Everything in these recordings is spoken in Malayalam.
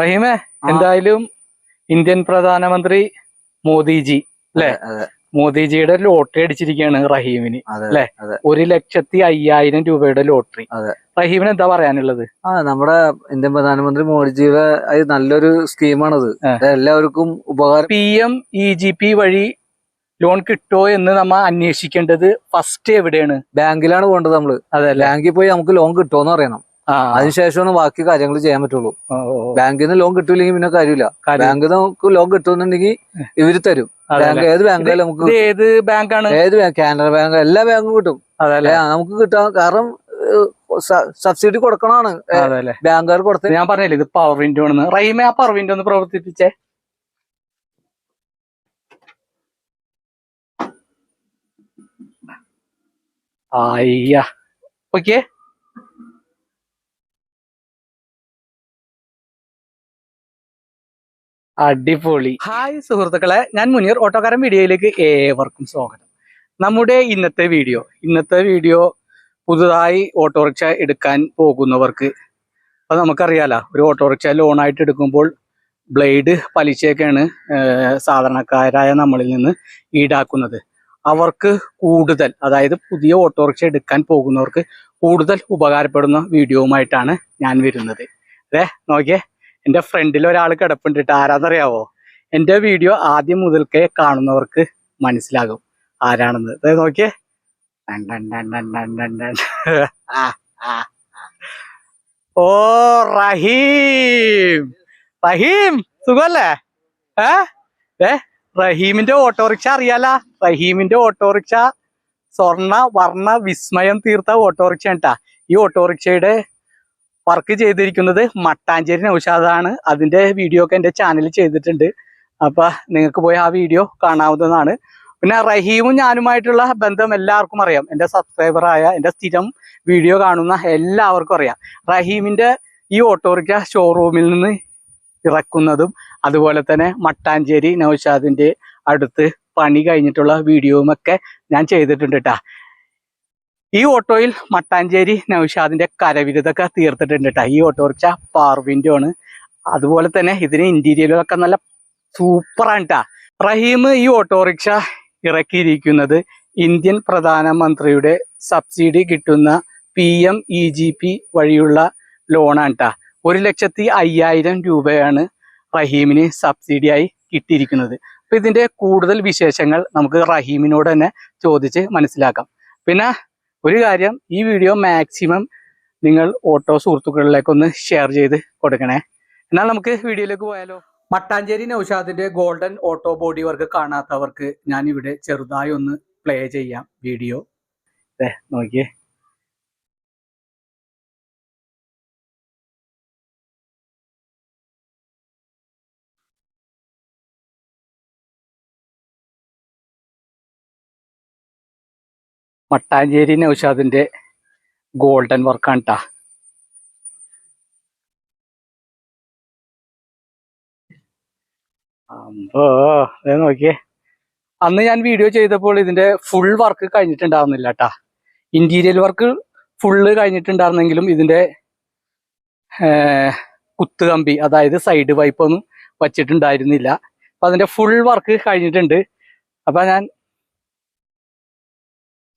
റഹീമേ എന്തായാലും ഇന്ത്യൻ പ്രധാനമന്ത്രി മോദിജി അല്ലെ? മോദിജിയുടെ ലോട്ടറി അടിച്ചിരിക്കുകയാണ് റഹീമിന് അല്ലെ? ഒരു ലക്ഷത്തി അയ്യായിരം രൂപയുടെ ലോട്ടറി. അതെ. റഹീമിന് എന്താ പറയാനുള്ളത്? ആ നമ്മുടെ ഇന്ത്യൻ പ്രധാനമന്ത്രി മോദിജിയുടെ അത് നല്ലൊരു സ്കീമാണത്. എല്ലാവർക്കും ഉപകാരം P M E G P വഴി ലോൺ കിട്ടോ എന്ന് നമ്മ അന്വേഷിക്കേണ്ടത് ഫസ്റ്റ് എവിടെയാണ്? ബാങ്കിലാണ് പോകേണ്ടത് നമ്മൾ. അതെ ബാങ്കിൽ പോയി നമുക്ക് ലോൺ കിട്ടുമോ എന്ന് അറിയണം. അതിനുശേഷമാണ് ബാക്കി കാര്യങ്ങൾ ചെയ്യാൻ പറ്റുള്ളൂ. ബാങ്കിൽ നിന്ന് ലോൺ കിട്ടില്ലെങ്കിൽ പിന്നെ കാര്യമില്ല. കാര്യം- ബാങ്കിൽ നമുക്ക് ലോൺ കിട്ടുന്നുണ്ടെങ്കിൽ ഇവർ തരും. ബാങ്ക് ഏത് ബാങ്കിലായാലും നമുക്ക് ഏത് ബാങ്കാണ്? ഏത് ബാങ്ക് കാനറ ബാങ്ക് എല്ലാ ബാങ്കും കിട്ടും. അതല്ലേ നമുക്ക് കിട്ടാൻ കാരണം സബ്സിഡി കൊടുക്കണമാണ് അതല്ലേ ബാങ്കുകാർ കൊടുത്ത ഞാൻ പറഞ്ഞില്ലേ ഇത് പവർ വിൻഡോ ആണ് റൈമേ ആ പവർ വിൻഡോ ഒന്ന് പ്രവർത്തിപ്പിച്ചേ. ആയ്യ ഓക്കെ. അടിപൊളി. ഹായ് സുഹൃത്തുക്കളെ ഞാൻ മുനീർ ഓട്ടോക്കാരൻ വീഡിയോയിലേക്ക് ഏവർക്കും സ്വാഗതം. നമ്മുടെ ഇന്നത്തെ വീഡിയോ ഇന്നത്തെ വീഡിയോ പുതുതായി ഓട്ടോറിക്ഷ എടുക്കാൻ പോകുന്നവർക്ക് അത് നമുക്കറിയാലോ ഒരു ഓട്ടോറിക്ഷ ലോണായിട്ട് എടുക്കുമ്പോൾ ബ്ലേഡ് പലിശയൊക്കെയാണ് സാധാരണക്കാരായ നമ്മളിൽ നിന്ന് ഈടാക്കുന്നത്. അവർക്ക് കൂടുതൽ അതായത് പുതിയ ഓട്ടോറിക്ഷ എടുക്കാൻ പോകുന്നവർക്ക് കൂടുതൽ ഉപകാരപ്പെടുന്ന വീഡിയോവുമായിട്ടാണ് ഞാൻ വരുന്നത്. അതെ നോക്കിയേ എന്റെ ഫ്രണ്ടിൽ ഒരാൾ കിടപ്പുണ്ടിട്ട് ആരാന്നറിയാവോ? എന്റെ വീഡിയോ ആദ്യം മുതൽക്കേ കാണുന്നവർക്ക് മനസ്സിലാകും ആരാണെന്ന്. അതെ നോക്കിയേ. ഓ റഹീം. റഹീം സുഖല്ലേ? ഏ? ഏ റഹീമിന്റെ ഓട്ടോറിക്ഷ അറിയാല? റഹീമിന്റെ ഓട്ടോറിക്ഷ സ്വർണ വർണ വിസ്മയം തീർത്ത ഓട്ടോറിക്ഷ കേട്ടാ ഈ ഓട്ടോറിക്ഷയുടെ വർക്ക് ചെയ്തിരിക്കുന്നത് മട്ടാഞ്ചേരി നൗഷാദാണ്. അതിന്റെ വീഡിയോ ഒക്കെ എന്റെ ചാനലിൽ ചെയ്തിട്ടുണ്ട്. അപ്പം നിങ്ങൾക്ക് പോയി ആ വീഡിയോ കാണാവുന്നതാണ്. പിന്നെ റഹീമും ഞാനുമായിട്ടുള്ള ബന്ധം എല്ലാവർക്കും അറിയാം. എന്റെ സബ്സ്ക്രൈബറായ എന്റെ സ്ഥിരം വീഡിയോ കാണുന്ന എല്ലാവർക്കും അറിയാം. റഹീമിന്റെ ഈ ഓട്ടോറിക്ഷ ഷോറൂമിൽ നിന്ന് ഇറക്കുന്നതും അതുപോലെ തന്നെ മട്ടാഞ്ചേരി നൗഷാദിന്റെ അടുത്ത് പണി കഴിഞ്ഞിട്ടുള്ള വീഡിയോയുമൊക്കെ ഞാൻ ചെയ്തിട്ടുണ്ട് കേട്ടാ ഈ ഓട്ടോയിൽ മട്ടാഞ്ചേരി നൗഷാദിന്റെ കരവിരുതൊക്കെ തീർത്തിട്ടുണ്ട് കേട്ടോ ഈ ഓട്ടോറിക്ഷ പാർവിന്റെ ആണ് അതുപോലെ തന്നെ ഇതിന് ഇന്റീരിയലൊക്കെ നല്ല സൂപ്പറാണ് കേട്ടോ റഹീം ഈ ഓട്ടോറിക്ഷ ഇറക്കിയിരിക്കുന്നത് ഇന്ത്യൻ പ്രധാനമന്ത്രിയുടെ സബ്സിഡി കിട്ടുന്ന P M E G P വഴിയുള്ള ലോണാണ് കേട്ടോ ഒരു ലക്ഷത്തി അയ്യായിരം രൂപയാണ് റഹീമിന് സബ്സിഡിയായി കിട്ടിയിരിക്കുന്നത്. അപ്പൊ ഇതിന്റെ കൂടുതൽ വിശേഷങ്ങൾ നമുക്ക് റഹീമിനോട് തന്നെ ചോദിച്ച് മനസ്സിലാക്കാം. പിന്നെ ഒരു കാര്യം ഈ വീഡിയോ മാക്സിമം നിങ്ങൾ ഓട്ടോ സുഹൃത്തുക്കളിലേക്കൊന്ന് ഷെയർ ചെയ്ത് കൊടുക്കണേ. എന്നാൽ നമുക്ക് വീഡിയോയിലേക്ക് പോയാലോ? മട്ടാഞ്ചേരി നൌഷാദിന്റെ ഗോൾഡൻ ഓട്ടോ ബോഡി വർക്ക് കാണാത്തവർക്ക് ഞാൻ ഇവിടെ ചെറുതായി ഒന്ന് പ്ലേ ചെയ്യാം വീഡിയോ നോക്കിയേ. മട്ടാഞ്ചേരി നൗഷാദിന്റെ ഗോൾഡൻ വർക്കാണ് ട്ടാ അമ്പോ അതെ നോക്കിയേ. അന്ന് ഞാൻ വീഡിയോ ചെയ്തപ്പോൾ ഇതിന്റെ ഫുൾ വർക്ക് കഴിഞ്ഞിട്ടുണ്ടാവുന്നില്ല കേട്ടാ ഇന്റീരിയൽ വർക്ക് ഫുള്ള് കഴിഞ്ഞിട്ടുണ്ടായിരുന്നെങ്കിലും ഇതിന്റെ കുത്തുകമ്പി അതായത് സൈഡ് വൈപ്പൊന്നും വച്ചിട്ടുണ്ടായിരുന്നില്ല. അപ്പൊ അതിന്റെ ഫുൾ വർക്ക് കഴിഞ്ഞിട്ടുണ്ട്. അപ്പൊ ഞാൻ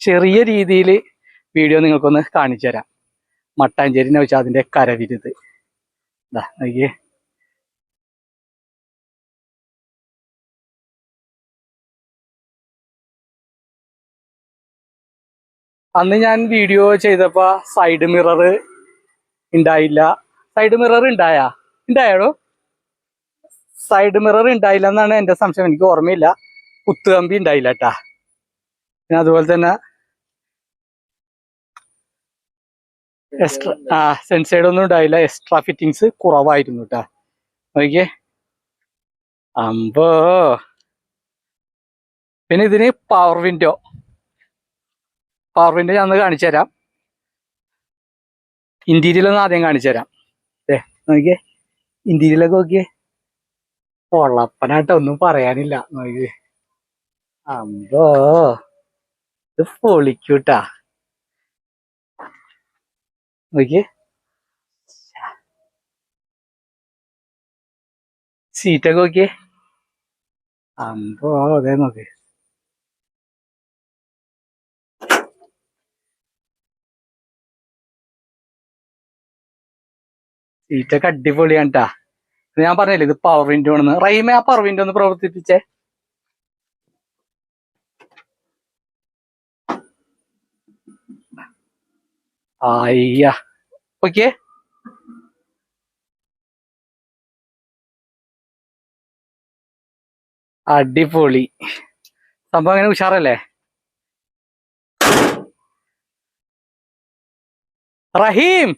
ചെറിയ രീതിയിൽ വീഡിയോ നിങ്ങൾക്കൊന്ന് കാണിച്ചു തരാം. മട്ടാഞ്ചേരി അതിന്റെ കരവിരുത്. നോക്കിയേ. അന്ന് ഞാൻ വീഡിയോ ചെയ്തപ്പോ സൈഡ് മിറർ ഉണ്ടായില്ല. സൈഡ് മിറർ ഉണ്ടായാ? ഉണ്ടായാടോ? സൈഡ് മിറർ ഉണ്ടായില്ല എന്നാണ് എന്റെ സംശയം. എനിക്ക് ഓർമ്മയില്ല. കുത്തുകമ്പി ഉണ്ടായില്ല കേട്ടാ പിന്നെ അതുപോലെ തന്നെ എക്സ്ട്രാ ആ സെൻസൈഡ് ഒന്നും ഉണ്ടായില്ല. എക്സ്ട്രാ ഫിറ്റിങ്സ് കുറവായിരുന്നു കേട്ടാ നോക്കിയേ. അമ്പോ. പിന്നെ ഇതിന് പവർ വിൻഡോ പവർ വിൻഡോ ഞാൻ കാണിച്ചു തരാം. ഇന്റീരിയൽ ഒന്ന് ആദ്യം കാണിച്ചു തരാം. ഏ നോക്കിയേ. ഇന്റീരിയലൊക്കെ നോക്കിയേ. പൊള്ളപ്പനായിട്ട് ഒന്നും പറയാനില്ല. നോക്കിയേ. അമ്പോ. ഇത് പൊളിക്കൂട്ടാ. നോക്കിയേ. സീറ്റൊക്കെ നോക്കിയേ. അമ്പോ അതെ നോക്ക്. സീറ്റൊക്കെ അടിപൊളിയാണ് കേട്ടാ ഞാൻ പറഞ്ഞില്ലേ ഇത് പവർ വിൻഡോ ആണെന്ന്. റൈമ ആ പവർ വിൻഡോ ഒന്ന് പ്രവർത്തിപ്പിച്ചേ. അയ്യ. ഓക്കെ. അടിപൊളി. സംഭവം അങ്ങനെ ഉഷാറല്ലേ? റഹീം!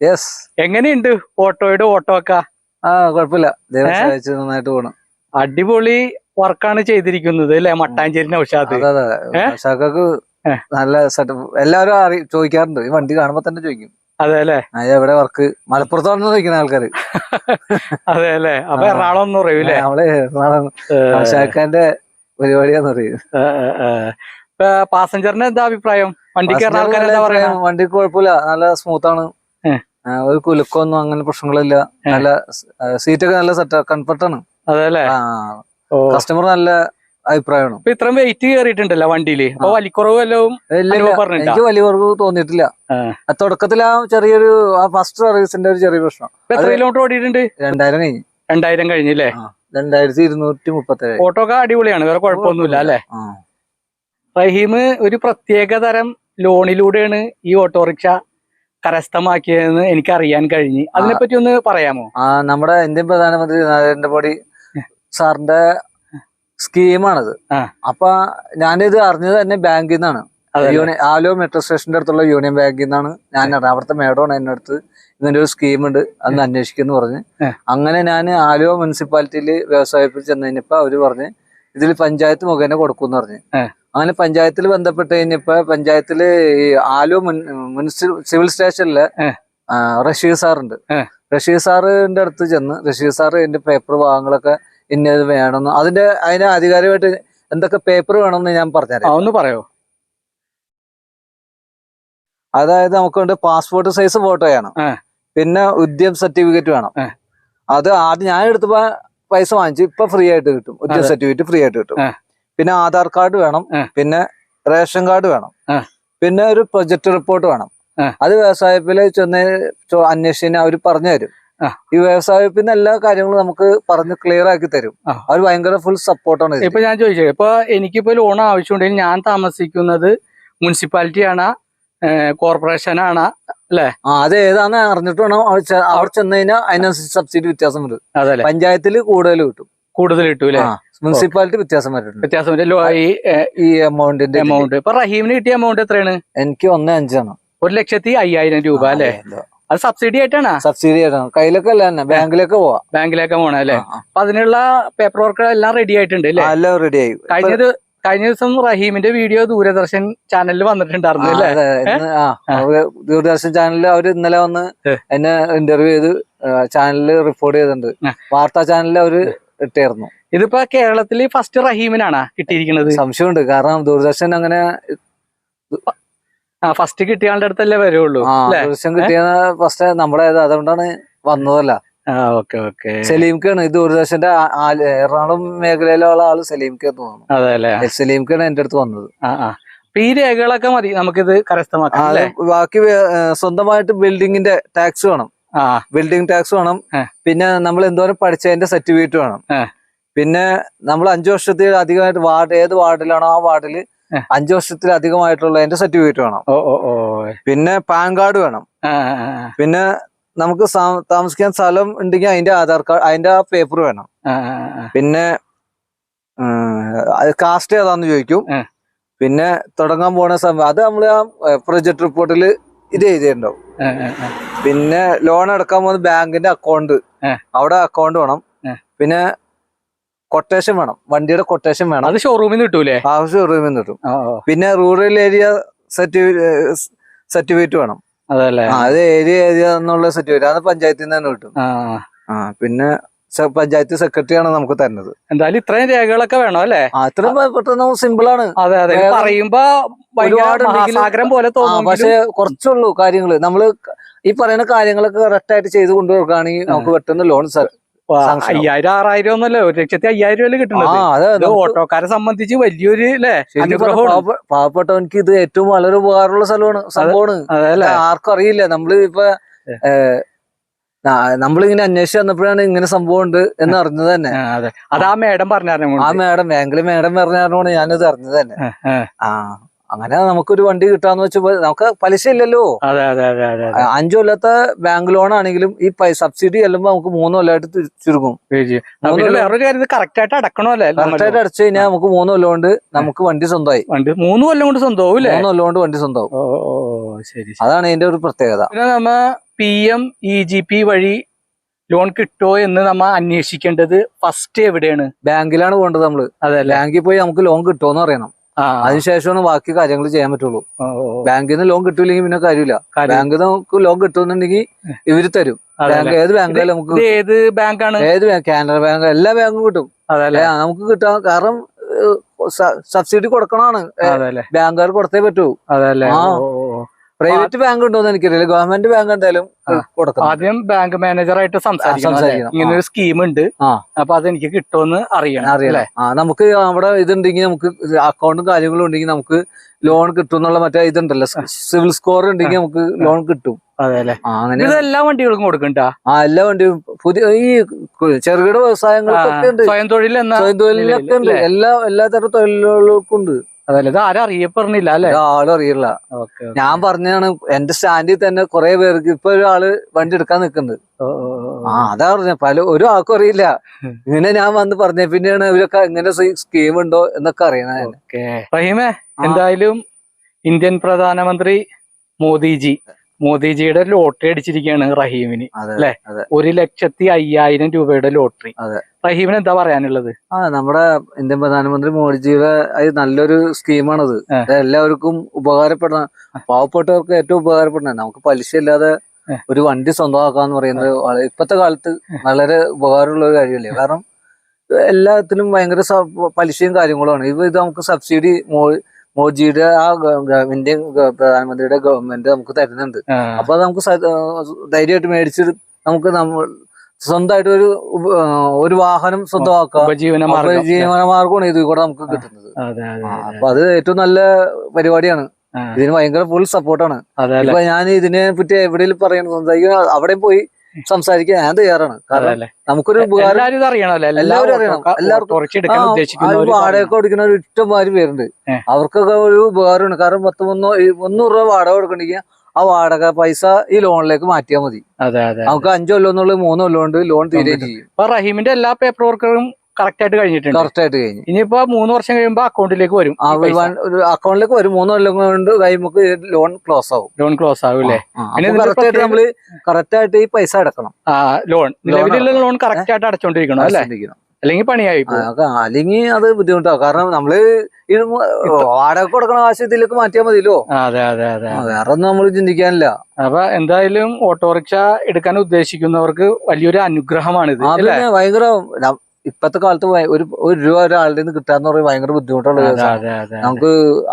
യെസ് എങ്ങനെയുണ്ട് ഓട്ടോയുടെ ഓട്ടോ ഒക്കെ ആ കുഴപ്പമില്ല? നന്നായിട്ട് പോണം. അടിപൊളി വർക്കാണ് ചെയ്തിരിക്കുന്നത് അല്ലെ? മട്ടാഞ്ചേരി നൗഷാദ് അതെ നല്ല സെറ്റപ്പ് എല്ലാവരും അറി ചോദിക്കാറുണ്ട്. ഈ വണ്ടി കാണുമ്പോ തന്നെ ചോദിക്കും. അതെ അല്ലെ? എവിടെ വർക്ക് മലപ്പുറത്താണെന്ന് ചോദിക്കുന്ന ആൾക്കാര്. അതെ അല്ലെ? അപ്പൊ. എറണാകുളം പറയൂലേ നമ്മൾ എറണാകുളം ഷാക്കാന്റെ പരിപാടിയാന്ന് പറയും. പാസഞ്ചറിന് എന്താ അഭിപ്രായം? വണ്ടി കയറുന്ന ആൾക്കാർ എന്താ പറയാ വണ്ടി കുഴപ്പമില്ല. നല്ല സ്മൂത്ത് ആണ്. ഒരു കുലുക്കൊന്നും അങ്ങനെ പ്രശ്നങ്ങളില്ല. നല്ല സീറ്റൊക്കെ നല്ല സെറ്റ് കംഫർട്ടാണ് ആണ്. അതെ അല്ലേ? കസ്റ്റമർ നല്ല അഭിപ്രായമാണ്. ഇപ്പൊ ഇത്രയും വെയിറ്റ് കയറിയിട്ടുണ്ടല്ലോ വണ്ടിയിൽ. അപ്പൊ. വലിക്കുറവ് വല്ലതും. എനിക്ക് വലിയ കുറവ് തോന്നിയിട്ടില്ല തുടക്കത്തിൽ ആ ചെറിയൊരു ആ ഫസ്റ്റ് സർവീസിന്റെ ഒരു ചെറിയ പ്രശ്നം. എത്ര. കിലോമീറ്റർ ഓടിയിട്ടുണ്ട്? രണ്ടായിരം കഴിഞ്ഞു. രണ്ടായിരം കഴിഞ്ഞില്ലേ രണ്ടായിരത്തി ഇരുന്നൂറ്റി മുപ്പത്തി ഏഴ് ഓട്ടോ ഒക്കെ അടിപൊളിയാണ് വേറെ കുഴപ്പമൊന്നുമില്ല അല്ലേ. റഹീം ഒരു പ്രത്യേക തരം ലോണിലൂടെയാണ് ഈ ഓട്ടോറിക്ഷ കരസ്ഥമാക്കിയതെന്ന് എനിക്ക് അറിയാൻ കഴിഞ്ഞു അതിനെപ്പറ്റി ഒന്ന് പറയാമോ? ആ നമ്മുടെ ഇന്ത്യൻ പ്രധാനമന്ത്രി നരേന്ദ്ര മോദി സാറിന്റെ സ്കീമാണത്. അപ്പൊ ഞാനിത് അറിഞ്ഞത് തന്നെ ബാങ്കിൽ നിന്നാണ് യൂണിയൻ ആലോ മെട്രോ സ്റ്റേഷന്റെ അടുത്തുള്ള യൂണിയൻ ബാങ്കിൽ നിന്നാണ് ഞാൻ അറിഞ്ഞത്. അവിടുത്തെ മേഡമാണ് എന്റെ അടുത്ത് ഇങ്ങനെ ഒരു സ്കീമുണ്ട് അന്ന് അന്വേഷിക്കുന്നു പറഞ്ഞ്. അങ്ങനെ ഞാൻ ആലുവ മുനിസിപ്പാലിറ്റിയിൽ വ്യവസായത്തിൽ ചെന്നതിനിപ്പോ അവർ പറഞ്ഞ് ഇതിൽ പഞ്ചായത്ത് മുഖേന കൊടുക്കും പറഞ്ഞു. അങ്ങനെ പഞ്ചായത്തിൽ ബന്ധപ്പെട്ട് കഴിഞ്ഞപ്പോ പഞ്ചായത്തിൽ ഈ ആലുവ മുനിസിപ്പൽ മുനിസി സിവിൽ സ്റ്റേഷനിലെ റഷീദ് സാറുണ്ട്. റഷീദ് സാറിന്റെ അടുത്ത് ചെന്ന് റഷീദ് സാറ് എന്റെ പേപ്പർ ഭാഗങ്ങളൊക്കെ ഇന്നത് വേണമെന്ന്. അതിന്റെ അതിന് ആധികാരികമായിട്ട് എന്തൊക്കെ പേപ്പർ വേണമെന്ന് ഞാൻ പറഞ്ഞു പറഞ്ഞുതരാം ഒന്ന് പറയോ. അതായത് നമുക്കുണ്ട് പാസ്പോർട്ട് സൈസ് ഫോട്ടോ വേണം പിന്നെ ഉദ്യം സർട്ടിഫിക്കറ്റ് വേണം. അത് ആദ്യം ഞാൻ എടുത്തപ്പോ പൈസ വാങ്ങിച്ചു. ഇപ്പൊ ഫ്രീ ആയിട്ട് കിട്ടും. ഉദ്യം സർട്ടിഫിക്കറ്റ് ഫ്രീ ആയിട്ട് കിട്ടും. പിന്നെ ആധാർ കാർഡ് വേണം. പിന്നെ റേഷൻ കാർഡ് വേണം. പിന്നെ ഒരു പ്രൊജക്ട് റിപ്പോർട്ട് വേണം. അത് വ്യവസായത്തിൽ ചെന്ന് അന്വേഷിച്ചു അവർ അവർ പറഞ്ഞു തരും. ഈ വ്യവസായത്തിന്റെ എല്ലാ കാര്യങ്ങളും നമുക്ക് പറഞ്ഞ് ക്ലിയർ ആക്കി തരും. അവർ ഭയങ്കര ഫുൾ സപ്പോർട്ടാണ് ഇപ്പൊ ഞാൻ ചോദിച്ചത് ഇപ്പൊ എനിക്കിപ്പോ ലോൺ ആവശ്യമുണ്ടെങ്കിൽ ഞാൻ താമസിക്കുന്നത് മുനിസിപ്പാലിറ്റിയാണ് കോർപ്പറേഷൻ ആണ് ആ അത് ഏതാണ് അറിഞ്ഞിട്ട് വേണം അവിടെ ചെ- ചെന്ന് കഴിഞ്ഞാൽ അതിനനുസരിച്ച് സബ്സിഡി വ്യത്യാസം വരും. അതല്ലേ? പഞ്ചായത്തിൽ കൂടുതൽ കിട്ടും. കൂടുതൽ കിട്ടും അല്ലേ? മുനിസിപ്പാലിറ്റി വ്യത്യാസം വരുന്നുണ്ട് വ്യത്യാസം ഈ എമൗണ്ടിന്റെ. എമൗണ്ട് ഇപ്പൊ റഹീമിന് കിട്ടിയ എമൗണ്ട് എത്രയാണ്? എനിക്ക് ഒന്ന് അഞ്ചാണ്. ഒരു ലക്ഷത്തി അയ്യായിരം രൂപ അല്ലെ? അത് സബ്സിഡി ആയിട്ടാണ്? സബ്സിഡി ആയിട്ടാണ്. കയ്യിലൊക്കെ അല്ല തന്നെ. ബാങ്കിലൊക്കെ പോവാ. ബാങ്കിലേക്ക് പോണ അല്ലെ. അപ്പൊ അതിനുള്ള പേപ്പർ വർക്ക് എല്ലാം റെഡി ആയിട്ടുണ്ട് അല്ലെ? എല്ലാം റെഡി ആയി. കഴിഞ്ഞത് കഴിഞ്ഞ ദിവസം റഹീമിന്റെ വീഡിയോ ദൂരദർശൻ ചാനലിൽ വന്നിട്ടുണ്ടായിരുന്നു അല്ലേ? ദൂരദർശൻ ചാനലിൽ അവർ ഇന്നലെ വന്ന് എന്നെ ഇന്റർവ്യൂ ചെയ്ത് ചാനലിൽ റിപ്പോർട്ട് ചെയ്തിട്ടുണ്ട്. വാർത്താ ചാനലിൽ അവർ ഇട്ടായിരുന്നു ഇതിപ്പോ കേരളത്തിൽ ഫസ്റ്റ് റഹീമിനാണ് കിട്ടിയിരിക്കുന്നത്? സംശയമുണ്ട്. കാരണം ദൂരദർശൻ അങ്ങനെ ഫസ്റ്റ് കിട്ടിയ ആളുടെ അടുത്തല്ലേ വരുള്ളൂ ദൂരദർശൻ കിട്ടിയ ഫസ്റ്റ് നമ്മുടെ അതുകൊണ്ടാണ് വന്നതല്ല. Okay okay. സലീംക്കാണ് ഈ ദൂരദർശന്റെ എറണാകുളം മേഖലയിലുള്ള ആൾ സലീംക്ക് തോന്നുന്നു. അതെ അല്ലെ? സലീംക്കാണ് എന്റെ അടുത്ത് വന്നത്. ഈ രേഖകളൊക്കെ മതി നമുക്കിത് കരസ്ഥമാക്കാം ബാക്കി സ്വന്തമായിട്ട് ബിൽഡിങ്ങിന്റെ ടാക്സ് വേണം. ബിൽഡിംഗ് ടാക്സ് വേണം. പിന്നെ നമ്മൾ എന്തോരം പഠിച്ചതിന്റെ സർട്ടിഫിക്കറ്റ് വേണം. പിന്നെ നമ്മൾ അഞ്ചു വർഷത്തിൽ അധികമായിട്ട് വാർഡ് ഏത് വാർഡിലാണോ ആ വാർഡിൽ. അഞ്ചു വർഷത്തിൽ അധികമായിട്ടുള്ള അതിന്റെ സർട്ടിഫിക്കറ്റ് വേണം പിന്നെ പാൻ കാർഡ് വേണം. പിന്നെ നമുക്ക് താമസിക്കാൻ സ്ഥലം ഉണ്ടെങ്കിൽ അതിന്റെ ആധാർ കാർഡ് അതിന്റെ ആ പേപ്പർ വേണം. പിന്നെ കാസ്റ്റ് ഏതാന്ന് ചോദിക്കും. പിന്നെ തുടങ്ങാൻ പോണ സമയം അത് നമ്മൾ ആ പ്രൊജക്ട് റിപ്പോർട്ടിൽ ഇത് എഴുതിയിട്ടുണ്ടാവും. പിന്നെ ലോൺ എടുക്കാൻ പോകുന്ന ബാങ്കിന്റെ അക്കൗണ്ട്. അവിടെ അക്കൗണ്ട് വേണം. പിന്നെ കൊട്ടേഷൻ വേണം. വണ്ടിയുടെ കൊട്ടേഷൻ വേണം. അത് ഷോറൂമിൽ നിന്ന് കിട്ടൂലേ? ആ ഷോറൂമിൽ നിന്ന് കിട്ടും. പിന്നെ റൂറൽ ഏരിയ സർട്ടിഫിക്കറ്റ് വേണം. അതല്ലേ? അത് ഏരിയ ഏരിയ എന്നുള്ള സർട്ടിഫിക്കറ്റ് അത് പഞ്ചായത്തിൽ നിന്ന് തന്നെ കിട്ടും. ആ പിന്നെ പഞ്ചായത്ത് സെക്രട്ടറി ആണ് നമുക്ക് തരുന്നത്. എന്തായാലും ഇത്രയും രേഖകളൊക്കെ വേണം അല്ലേ? അത്രയും പെട്ടെന്ന് സിമ്പിൾ ആണ്. അതെ അതെ. പറയുമ്പോ ഉണ്ടെങ്കിലും- പോലെ തോന്നും പക്ഷെ കുറച്ചുള്ളൂ കാര്യങ്ങൾ. നമ്മൾ ഈ പറയുന്ന കാര്യങ്ങളൊക്കെ കറക്റ്റ് ആയിട്ട് ചെയ്ത് കൊണ്ടുപോകുകയാണെങ്കിൽ നമുക്ക് പെട്ടെന്ന് ലോൺ. അയ്യായിരം ആറായിരം ഒന്നല്ല? ഒരു ലക്ഷത്തി അയ്യായിരം രൂപ ആ കിട്ടുന്നത് ഓട്ടോക്കാരെ സംബന്ധിച്ച് വലിയൊരു അല്ലേ ശരിക്കും പറഞ്ഞാ അനുഗ്രഹമാണ്. പാവപ്പെ- പാവപ്പെട്ടവൻക്ക് ഇത് ഏറ്റവും വളരെ ഉപകാരമുള്ള സ്ഥലമാണ് സംഭവമാണ്. അതല്ലേ ആർക്കും അറിയില്ല. നമ്മൾ ഇപ്പൊ നമ്മളിങ്ങനെ അന്വേഷിച്ച് വന്നപ്പോഴാണ് ഇങ്ങനെ സംഭവം ഉണ്ട് എന്ന് അറിഞ്ഞത് തന്നെ. അതാ. ആ മേഡം ആ പറഞ്ഞായിരുന്നു മേഡം ബാങ്കിൽ മേഡം പറഞ്ഞാണ് ഞാനിത് അറിഞ്ഞത് തന്നെ. ആ. അങ്ങനെ നമുക്കൊരു വണ്ടി കിട്ടാന്ന് വെച്ചാൽ നമുക്ക് പലിശ ഇല്ലല്ലോ. അഞ്ചു കൊല്ലത്തെ ബാങ്ക് ലോൺ ആണെങ്കിലും ഈ സബ്സിഡി ചെല്ലുമ്പോ നമുക്ക് മൂന്ന് കൊല്ലമായിട്ട് ചുരുക്കും കറക്റ്റ് ആയിട്ട് അടക്കണമല്ലേ കറക്റ്റായിട്ട് അടച്ചു കഴിഞ്ഞാൽ നമുക്ക് മൂന്ന് കൊല്ലം കൊണ്ട് നമുക്ക് വണ്ടി സ്വന്തമായി. വണ്ടി മൂന്ന് കൊല്ലം കൊണ്ട് സ്വന്തമാവും മൂന്ന് കൊല്ലം കൊണ്ട് വണ്ടി സ്വന്തമാവും. ശരി. അതാണ് ഇതിന്റെ ഒരു പ്രത്യേകത. പിന്നെ നമ്മ P M E G P വഴി ലോൺ കിട്ടോ എന്ന് നമ്മ അന്വേഷിക്കേണ്ടത് ഫസ്റ്റ് എവിടെയാണ്? ബാങ്കിലാണ് പോകേണ്ടത് നമ്മൾ. അതെ ബാങ്കിൽ പോയി നമുക്ക് ലോൺ കിട്ടുമോ എന്ന് അറിയണം. അതിനുശേഷമാണ് ബാക്കി കാര്യങ്ങൾ ചെയ്യാൻ പറ്റുള്ളൂ. ബാങ്കിൽ നിന്ന് ലോൺ കിട്ടില്ലെങ്കിൽ പിന്നെ കാര്യമില്ല. കാര്യം. ബാങ്കിൽ നമുക്ക് ലോൺ കിട്ടുന്നുണ്ടെങ്കിൽ ഇവർ തരും. ബാങ്ക് ഏത് ബാങ്കായാലും നമുക്ക് ഏത് ബാങ്കാണ്? ഏത് ബാങ്ക് കാനറ ബാങ്ക് എല്ലാ ബാങ്കും കിട്ടും. നമുക്ക് കിട്ടാൻ കാരണം സബ്സിഡി കൊടുക്കണമാണ് അതല്ലേ ബാങ്കുകാർ കൊടുത്തേ പറ്റൂ. അതല്ലേ. പ്രൈവറ്റ് ബാങ്ക് ഉണ്ടോ എന്ന് എനിക്കറിയില്ല. ഗവൺമെന്റ് ബാങ്ക് എന്തായാലും കൊടുക്കും ആദ്യം ബാങ്ക് മാനേജറായിട്ട് സംസാരിക്കണം. ഇങ്ങനെ ഒരു സ്കീം ഉണ്ട്. അപ്പൊ അതെനിക്ക് കിട്ടുമെന്ന് അറിയണം അറിയാലേ നമുക്ക് അവിടെ ഇതുണ്ടെങ്കിൽ നമുക്ക് അക്കൗണ്ടും കാര്യങ്ങളും ഉണ്ടെങ്കിൽ നമുക്ക് ലോൺ കിട്ടും എന്നുള്ള മറ്റേ ഇതുണ്ടല്ലോ. സിവിൽ സ്കോർ ഉണ്ടെങ്കിൽ നമുക്ക് ലോൺ കിട്ടും. അതെ അങ്ങനെ. എല്ലാ വണ്ടികൾക്കും കൊടുക്കണ്ട? ആ എല്ലാ വണ്ടിയും പുതിയ ഈ ചെറുകിട വ്യവസായങ്ങൾക്കൊക്കെ ഉണ്ട്. സ്വയം തൊഴിൽ എന്ന സ്വയം തൊഴിലൊക്കെ ഉണ്ട്. എല്ലാ എല്ലാ തരം തൊഴിലുകൾക്കും ഉണ്ട്. അതല്ലേ? ഇത് ആരും അറിയപ്പെടുന്നില്ല അല്ലെ? ആളും അറിയില്ല ഞാൻ പറഞ്ഞാണ് എന്റെ സ്റ്റാൻഡിൽ തന്നെ കുറെ പേർക്ക് ഇപ്പൊ ഒരാൾ വണ്ടി എടുക്കാൻ നിക്കുന്നത് ആ അതാ പറഞ്ഞ പല ഒരു ആൾക്കും അറിയില്ല. ഇങ്ങനെ ഞാൻ വന്ന് പറഞ്ഞ പിന്നെയാണ് ഇവരൊക്കെ ഇങ്ങനെ സ്കീം ഉണ്ടോ എന്നൊക്കെ അറിയണേ. റഹീമേ എന്തായാലും ഇന്ത്യൻ പ്രധാനമന്ത്രി മോദിജി മോദിജിയുടെ ലോട്ടറി അടിച്ചിരിക്കുകയാണ് റഹീമിന് അല്ലെ? ഒരു ലക്ഷത്തി അയ്യായിരം രൂപയുടെ ലോട്ടറി. റഹീമിന് എന്താ പറയാനുള്ളത്? ആ നമ്മുടെ ഇന്ത്യൻ പ്രധാനമന്ത്രി മോദിജിയുടെ അത് നല്ലൊരു സ്കീമാണത്. എല്ലാവർക്കും ഉപകാരപ്പെടണ പാവപ്പെട്ടവർക്ക് ഏറ്റവും ഉപകാരപ്പെടണ നമുക്ക് പലിശ ഇല്ലാതെ ഒരു വണ്ടി സ്വന്തമാക്കാന്ന് പറയുന്നത് ഇപ്പത്തെ കാലത്ത് വളരെ ഉപകാരമുള്ള ഒരു കാര്യമല്ലേ? കാരണം എല്ലാത്തിനും ഭയങ്കര പലിശയും കാര്യങ്ങളുമാണ്. ഇത് ഇത് നമുക്ക് സബ്സിഡി മോ മോദിജിയുടെ ആ ഇന്ത്യൻ പ്രധാനമന്ത്രിയുടെ ഗവൺമെന്റ് നമുക്ക് തരുന്നുണ്ട്. അപ്പൊ അത് നമുക്ക് ധൈര്യമായിട്ട് മേടിച്ച് നമുക്ക് നമ്മൾ സ്വന്തമായിട്ട് ഒരു ഒരു വാഹനം സ്വന്തമാക്കാം. ഉപജീവന മാർഗം. ജീവന മാർഗമാണ് ഇത് കൂടെ നമുക്ക് കിട്ടുന്നത്. അപ്പൊ അത് ഏറ്റവും നല്ല പരിപാടിയാണ്. ഇതിന് ഭയങ്കര ഫുൾ സപ്പോർട്ടാണ് ഇപ്പൊ ഞാൻ ഇതിനെ പറ്റി എവിടെയും പറയുന്നത് സംസാരിക്കുക അവിടെ പോയി സംസാരിക്കാൻ ഞാൻ തയ്യാറാണ്. കാരണം നമുക്കൊരു ഉപകാരം അറിയണമല്ലോ. എല്ലാവരും അറിയണം. എല്ലാവർക്കും- വാടക കൊടുക്കുന്ന ഒരു ഇഷ്ടംമാര് പേരുണ്ട്. അവർക്കൊക്കെ ഒരു ഉപകാരമാണ്. കാരണം പത്ത് മുന്നൂ ഈ മുന്നൂറ് രൂപ വാടക കൊടുക്കണെങ്കിൽ ആ വാടക പൈസ ഈ ലോണിലേക്ക് മാറ്റിയാൽ മതി. നമുക്ക് അഞ്ചു കൊല്ലം എന്നുള്ളത് മൂന്ന് കൊല്ലം കൊണ്ട് ലോൺ തീരുകയും ചെയ്യും റഹീമിന്റെ എല്ലാ പേപ്പർ വർക്കുകളും കറക്റ്റ് ആയിട്ട് കഴിഞ്ഞിട്ടുണ്ട്. കറക്റ്റ് ആയിട്ട് കഴിഞ്ഞു. ഇനിയിപ്പോ മൂന്ന് വർഷം കഴിയുമ്പോ അക്കൗണ്ടിലേക്ക് വരും അക്കൗണ്ടിലേക്ക് വരും. മൂന്ന് കൊല്ലം കൊണ്ട് കഴിയുമ്പോൾ ലോൺ ക്ലോസ് ആവും. ലോൺ ക്ലോസ് ആവും അല്ലേ? കറക്റ്റ് ആയിട്ട് നമ്മൾ കറക്റ്റ് ആയിട്ട് ഈ പൈസ അടക്കണം. ആ ലോൺ നിലവിലുള്ള ലോൺ കറക്റ്റ് ആയിട്ട് അടച്ചോണ്ടിരിക്കണം അല്ലേ. അല്ലെങ്കിൽ പണിയായി അല്ലെങ്കിൽ അത് ബുദ്ധിമുട്ടാവും. കാരണം നമ്മൾ വാടക കൊടുക്കണ കാശ് ഇതിലേക്ക് മാറ്റിയാൽ മതിയല്ലോ. അതെ അതെ അതെ വേറെ ഒന്നും നമ്മൾ ചിന്തിക്കാനില്ല. അപ്പൊ എന്തായാലും ഓട്ടോറിക്ഷ എടുക്കാൻ ഉദ്ദേശിക്കുന്നവർക്ക് വലിയൊരു അനുഗ്രഹമാണ് ഇത് ഭയങ്കര ഇപ്പത്തെ കാലത്ത് ഒരു ഒരു രൂപ ഒരാളുടെ നിന്ന് കിട്ടാന്ന് പറയുന്നത് ഭയങ്കര ബുദ്ധിമുട്ടുള്ള നമുക്ക്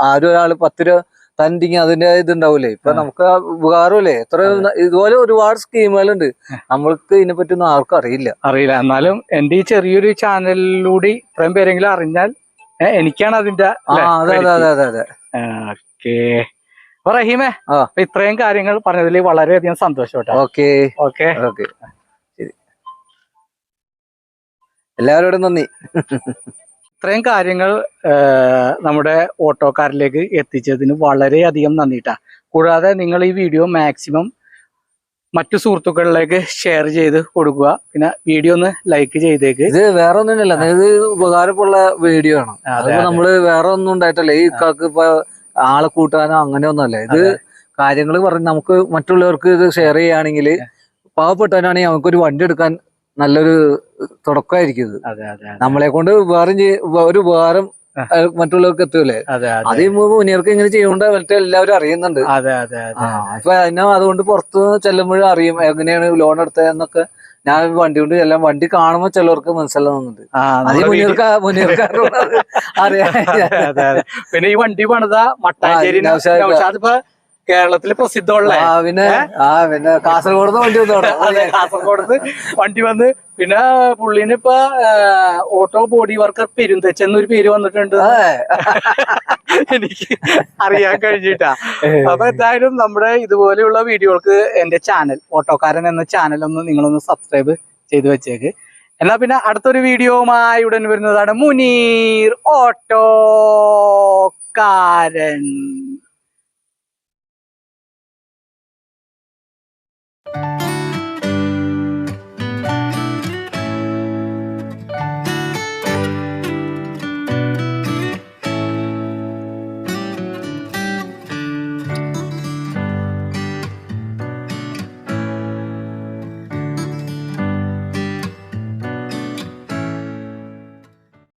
ആരും ഒരാൾ പത്ത് രൂപ തന്നിട്ടിങ്ങി അതിന്റെ ഇതുണ്ടാവൂലേ? ഇപ്പൊ നമുക്ക് ഉപകാരമല്ലേ? എത്ര ഇതുപോലെ ഒരുപാട് സ്കീമുകളുണ്ട്. നമ്മൾക്ക് ഇതിനെപ്പറ്റി ഒന്നും ആർക്കും അറിയില്ല. അറിയില്ല. എന്നാലും എന്റെ ഈ ചെറിയൊരു ചാനലിലൂടെ ഇത്രയും പേരെങ്കിലും അറിഞ്ഞാൽ എനിക്കാണ് അതിന്റെ ആ അതെ അതെ അതെ അതെ അതെ. ഓക്കെ. റഹീമേ ഇത്രയും കാര്യങ്ങൾ പറഞ്ഞതിൽ വളരെയധികം സന്തോഷം കേട്ടോ ഓക്കെ. ഓക്കെ. ഓക്കെ. എല്ലാവരോടും നന്ദി. ഇത്രയും കാര്യങ്ങൾ നമ്മുടെ ഓട്ടോക്കാരിലേക്ക് എത്തിച്ചതിന് വളരെയധികം നന്ദിട്ട. കൂടാതെ നിങ്ങൾ ഈ വീഡിയോ മാക്സിമം മറ്റു സുഹൃത്തുക്കളിലേക്ക് ഷെയർ ചെയ്ത് കൊടുക്കുക. പിന്നെ വീഡിയോ ഒന്ന് ലൈക്ക് ചെയ്തേക്ക്. ഇത് വേറെ ഒന്നുമില്ല ഇത് ഉപകാരമുള്ള വീഡിയോ ആണ്. അതെ, നമ്മൾ വേറെ ഒന്നും ഉണ്ടായിട്ടല്ല? ഈ കാക്ക് ഇപ്പൊ ആളെ കൂട്ടാനോ അങ്ങനെ ഒന്നുമല്ല ഇത് കാര്യങ്ങൾ പറഞ്ഞ് നമുക്ക് മറ്റുള്ളവർക്ക് ഇത് ഷെയർ ചെയ്യുകയാണെങ്കിൽ പാവപ്പെട്ടവനാണെങ്കിൽ നമുക്കൊരു വണ്ടി എടുക്കാൻ നല്ലൊരു തുടക്കമായിരിക്കും ഇത്. നമ്മളെ കൊണ്ട് ഉപകാരം ഒരു ഉപകാരം മറ്റുള്ളവർക്ക് എത്തൂലേ? അതെ മുനിയർക്ക് ഇങ്ങനെ ചെയ്യേണ്ട മറ്റേ എല്ലാവരും അറിയുന്നുണ്ട്. അപ്പൊ അതിനെ അതുകൊണ്ട് പുറത്ത് ചെല്ലുമ്പോഴും അറിയും എങ്ങനെയാണ് ലോൺ എടുത്തതെന്നൊക്കെ. ഞാൻ വണ്ടി കൊണ്ട് ചെല്ലാം വണ്ടി കാണുമ്പോ ചിലവർക്ക് മനസ്സിലാവുന്നുണ്ട്. പിന്നെ ഈ വണ്ടി പണിത മട്ടാഞ്ചേരി കേരളത്തിൽ പ്രസിദ്ധമുള്ള പിന്നെ ആ പിന്നെ കാസർഗോഡ് വണ്ടി വന്നു കാസർഗോഡ് വണ്ടി വന്ന് പിന്നെ പുള്ളിന് ഇപ്പൊ ഓട്ടോ ബോഡി വർക്കർ പെരുന്തച്ചെന്നൊരു പേര് വന്നിട്ടുണ്ട്. എനിക്ക് അറിയാൻ കഴിഞ്ഞിട്ടാ. അപ്പൊ എന്തായാലും നമ്മുടെ ഇതുപോലെയുള്ള വീഡിയോകൾക്ക് എന്റെ ചാനൽ ഓട്ടോക്കാരൻ എന്ന ചാനൽ ഒന്ന് നിങ്ങളൊന്ന് സബ്സ്ക്രൈബ് ചെയ്തു വെച്ചേക്ക്. എന്നാ പിന്നെ അടുത്തൊരു വീഡിയോമായി ഉടൻ വരുന്നതാണ് മുനീർ ഓട്ടോക്കാരൻ